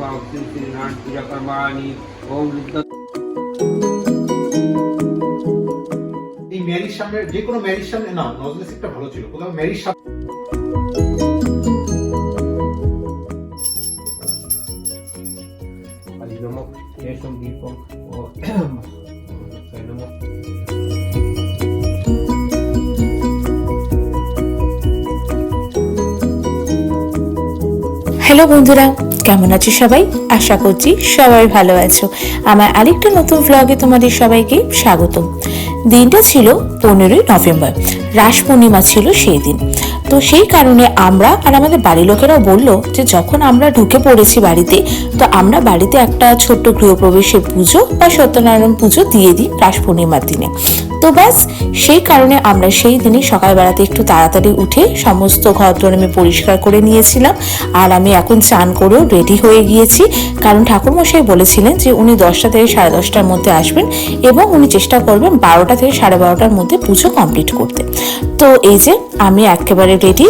श्री श्री नारायण पूजा कर्माणि ओम रुद्र এই ম্যারির সামনে যে কোনো ম্যারির সামনে না নজলে সিটটা ভালো ছিল কোথাও ম্যারির সামনে হ্যালো বন্ধুরা, কেমন আছো সবাই? আশা করছি সবাই ভালো আছো। আমার আরেকটা নতুন ভ্লগে তোমাদের সবাইকে স্বাগতম। দিনটা ছিল পনেরোই নভেম্বর, রাস পূর্ণিমা ছিল সেই দিন। তো সেই কারণে আমরা আর আমাদের বাড়ির লোকেরাও বলল যে যখন আমরা ঢুকে পড়েছি বাড়িতে, তো আমরা বাড়িতে একটা ছোট্ট গৃহপ্রবেশের পুজো বা সত্যনারায়ণ পুজো দিয়ে দিই রাস পূর্ণিমার দিনে। তো ব্যাস, সেই কারণে আমরা সেই দিনে সকালবেলাতে একটু তাড়াতাড়ি উঠে সমস্ত ঘর দোর আমি পরিষ্কার করে নিয়েছিলাম। আর আমি এখন চান করেও রেডি হয়ে গিয়েছি। কারণ ঠাকুরমশাই বলেছিলেন যে উনি দশটা থেকে সাড়ে দশটার মধ্যে আসবেন এবং উনি চেষ্টা করবেন বারোটা থেকে সাড়ে বারোটার মধ্যে পুজো কমপ্লিট করতে। তো এই যে আমি একেবারে রেডি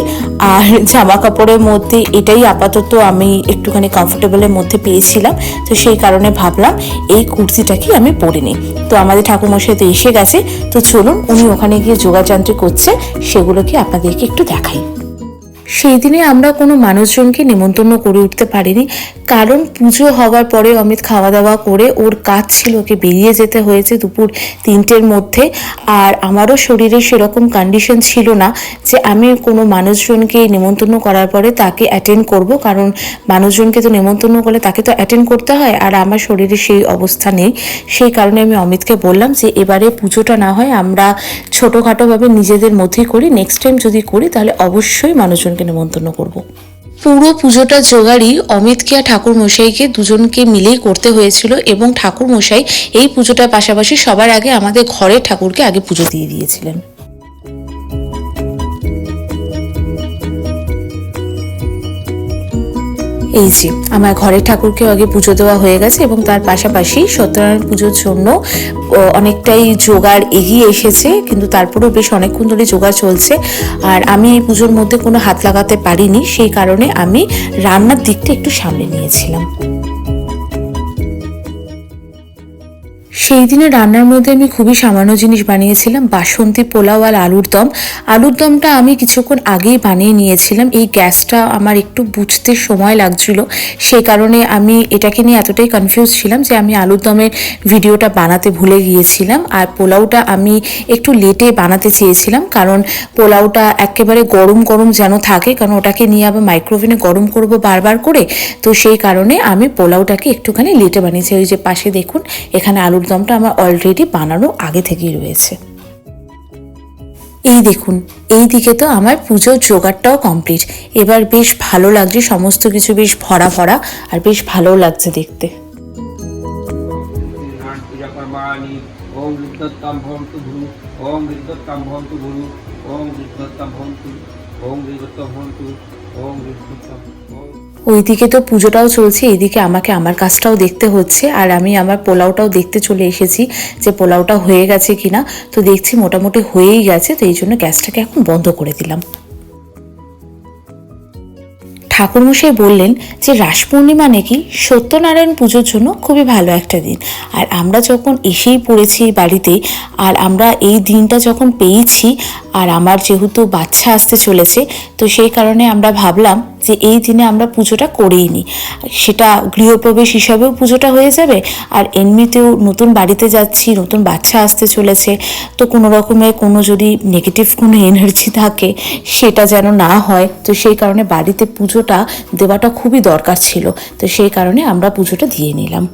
আর জামা কাপড়ের মধ্যে এটাই আপাতত আমি একটুখানি কমফোর্টেবলের মধ্যে পেয়েছিলাম। তো সেই কারণে ভাবলাম এই কুর্তিটাকেই আমি পরে নিই। তো আমাদের ঠাকুরমশাই তো এসে গেছে। তো চলুন উনি ওখানে গিয়ে যোগাযান্ত্রিক করছে সেগুলোকে আপনাদেরকে একটু দেখাই। সেই দিনে আমরা কোনো মানুষজনকে নেমন্তন্ন করে উঠতে পারিনি। কারণ পুজো হওয়ার পরে অমিত খাওয়া দাওয়া করে ওর কাজ ছিল ওকে বেরিয়ে যেতে হয়েছে দুপুর তিনটের মধ্যে। আর আমারও শরীরে সেরকম কন্ডিশন ছিল না যে আমি কোনো মানুষজনকে নেমন্তন্ন করার পরে তাকে অ্যাটেন্ড করব। কারণ মানুষজনকে তো নেমন্তন্ন করলে তাকে তো অ্যাটেন্ড করতে হয়। আর আমার শরীরে সেই অবস্থা নেই। সেই কারণে আমি অমিতকে বললাম যে এবারে পুজোটা না হয়, আমরা ছোটোখাটোভাবে নিজেদের মধ্যেই করি। নেক্সট টাইম যদি করি তাহলে অবশ্যই মানুষজনকে নেমন্তন্ন করব। পুরো পুজোটা জোগাড়ি অমিতকে আর ঠাকুর মশাইকে দুজনকে মিলেই করতে হয়েছিল এবং ঠাকুর মশাই এই পুজোটার পাশাপাশি সবার আগে আমাদের ঘরের ঠাকুরকে আগে পুজো দিয়ে দিয়েছিলেন। এই যে, আমার ঘরের ঠাকুরকে আগে পুজো দেওয়া হয়ে গেছে এবং তার পাশাপাশি সত্যনারায়ণ পুজোর জন্য অনেকটাই জোগাড় এগিয়ে এসেছে, কিন্তু তারপরেও বেশ অনেকক্ষণ ধরে জোগাড় চলছে। আর আমি এই পুজোর মধ্যে কোনো হাত লাগাতে পারিনি, সেই কারণে আমি রান্নার দিকটা একটু সামনে নিয়েছিলাম। সেই দিনে রান্নার মধ্যে আমি খুবই সামান্য জিনিস বানিয়েছিলাম, বাসন্তী পোলাও আর আলুর দম। আলুর দমটা আমি কিছুক্ষণ আগেই বানিয়ে নিয়েছিলাম। এই গ্যাসটা আমার একটু বুঝতে সময় লাগছিল। সেই কারণে আমি এটাকে নিয়ে এতটাই কনফিউজ ছিলাম যে আমি আলুর দমের ভিডিওটা বানাতে ভুলে গিয়েছিলাম। আর পোলাওটা আমি একটু লেটে বানাতে চেয়েছিলাম কারণ পোলাওটা একেবারে গরম গরম যেন থাকে, কারণ ওটাকে নিয়ে আবার মাইক্রোওভেনে গরম করব বারবার করে। তো সেই কারণে আমি পোলাওটাকে একটুখানি লেটে বানিয়েছি। ওই যে পাশে দেখুন, এখানে আলুর দমটা আমার অলরেডি বানানো আগে থেকেই রয়েছে। এই দেখুন, এই দিকে তো আমার পুজোর জোগাড়টাও কমপ্লিট এবার বেশ ভালো লাগছে, সমস্ত কিছু বেশ ভরা ভরা আর বেশ ভালোও লাগছে দেখতে। ওম ওম ওম ওম ওম ওইদিকে তো পুজোটাও চলছে এদিকে আমাকে আমার কাজটাও দেখতে হচ্ছে, আর আমি আমার পোলাওটাও দেখতে চলে এসেছি যে পোলাওটা হয়ে গেছে কিনা। তো দেখছি মোটামুটি হয়েই গেছে, তো এই জন্য গ্যাসটাকে এখন বন্ধ করে দিলাম। ঠাকুরমশাই বললেন যে রাস পূর্ণিমা নাকি সত্যনারায়ণ পুজোর জন্য খুবই ভালো একটা দিন। আর আমরা যখন এসেই পড়েছি বাড়িতে, আর আমরা এই দিনটা যখন পেয়েছি আর আমার যেহেতু বাচ্চা আসতে চলেছে, তো সেই কারণে আমরা ভাবলাম যে এই দিনে আমরা পুজোটা করেই নিই। সেটা গৃহপ্রবেশ হিসাবেও পুজোটা হয়ে যাবে, আর এমনিতেও নতুন বাড়িতে যাচ্ছি, নতুন বাচ্চা আসতে চলেছে, তো কোনো রকমের কোনো যদি নেগেটিভ কোনো এনার্জি থাকে, সেটা যেন না হয়, তো সেই কারণে বাড়িতে পুজোটা দেওয়াটা খুবই দরকার ছিল, তো সেই কারণে আমরা পুজোটা দিয়ে নিলাম।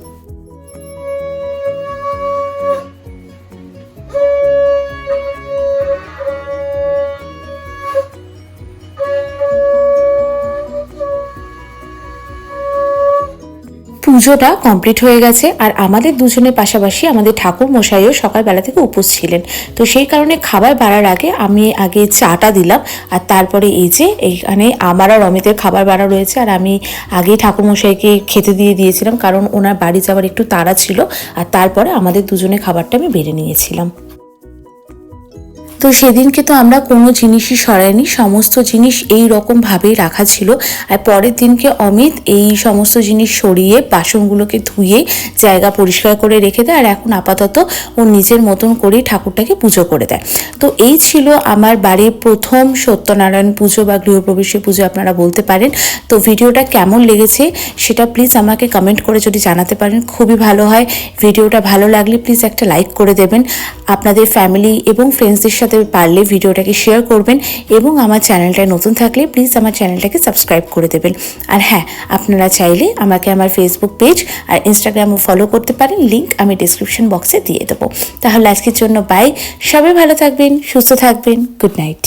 পুজোটা কমপ্লিট হয়ে গেছে আর আমাদের দুজনের পাশাপাশি আমাদের ঠাকুর মশাইও সকালবেলা থেকে উপোস ছিলেন। তো সেই কারণে খাবার বাড়ার আগে আমি আগে চাটা দিলাম আর তারপরে এই যে এইখানে আমার আর অমিতের খাবার বাড়া রয়েছে আর আমি আগেই ঠাকুর মশাইকে খেতে দিয়ে দিয়েছিলাম কারণ ওনার বাড়ি যাওয়ার একটু তাড়া ছিল আর তারপরে আমাদের দুজনের খাবারটা আমি বেড়ে নিয়েছিলাম। তো সেদিনকে তো আমরা কোনো জিনিসই সরাইনি, সমস্ত জিনিস এই রকম ভাবেই রাখা ছিল। আর পরের দিনকে অমিত এই সমস্ত জিনিস সরিয়ে, বাসনগুলোকে ধুয়ে, জায়গা পরিষ্কার করে রেখে দেয়। আর এখন আপাতত ও নিজের মতন করেই ঠাকুরটাকে পুজো করে দেয়। তো এই ছিল আমার বাড়ির প্রথম সত্যনারায়ণ পুজো বা গৃহপ্রবেশের পুজো আপনারা বলতে পারেন। তো ভিডিওটা কেমন লেগেছে সেটা প্লিজ আমাকে কমেন্ট করে যদি জানাতে পারেন, খুবই ভালো হয়। ভিডিওটা ভালো লাগলে প্লিজ একটা লাইক করে দেবেন। আপনাদের ফ্যামিলি এবং ফ্রেন্ডসদের সাথে পারলে ভিডিওটাকে শেয়ার করবেন এবং আমার চ্যানেলটা নতুন থাকলে প্লিজ আমার চ্যানেলটাকে সাবস্ক্রাইব করে দেবেন। আর হ্যাঁ আপনারা চাইলে আমাকে আমার ফেসবুক পেজ আর ইনস্টাগ্রামও ফলো করতে পারেন। লিঙ্ক আমি ডিসক্রিপশন বক্সে দিয়ে দেবো। তাহলে আজকের জন্য বাই সবাই ভালো থাকবেন, সুস্থ থাকবেন। Good night